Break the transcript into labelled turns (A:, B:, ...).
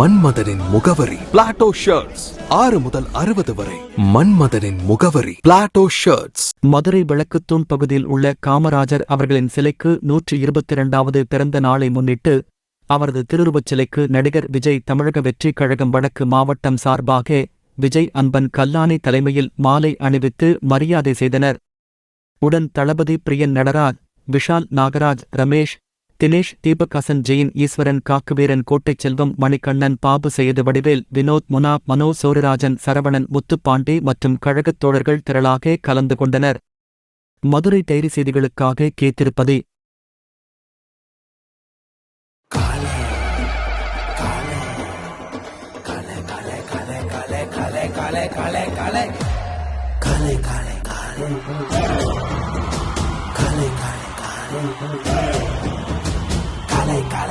A: மன்மதனின் முகவரி. Plato shirts ஆறு முதல் அறுபது வரை. மன்மதனின் முகவரி. பிளாட்டோ ஷர்ட்ஸ்
B: மதுரை விளக்குத்தூண் பகுதியில் உள்ள காமராஜர் அவர்களின் சிலைக்கு நூற்றி இருபத்தி இரண்டாவது பிறந்த நாளை முன்னிட்டு அவரது திருவுருவச் சிலைக்கு நடிகர் விஜய் தமிழக வெற்றிக் கழகம் வடக்கு மாவட்டம் சார்பாக விஜய் அன்பன் கல்லானி தலைமையில் மாலை அணிவித்து மரியாதை செய்தனர். உடன் தளபதி பிரியன் நடராஜ் விஷால் நாகராஜ் ரமேஷ் தினேஷ் தீபகாசன் ஜெயின் ஈஸ்வரன் காக்குவீரன் கோட்டைச் செல்வம் மணிகண்ணன் பாபு செய்து வடிவேல் வினோத் முனா மனோ சோரராஜன் சரவணன் முத்துப்பாண்டி மற்றும் கழகத் தோழர்கள் திரளாக கலந்து கொண்டனர் மதுரை டைரி செய்திகளுக்காக கேத்திருப்பது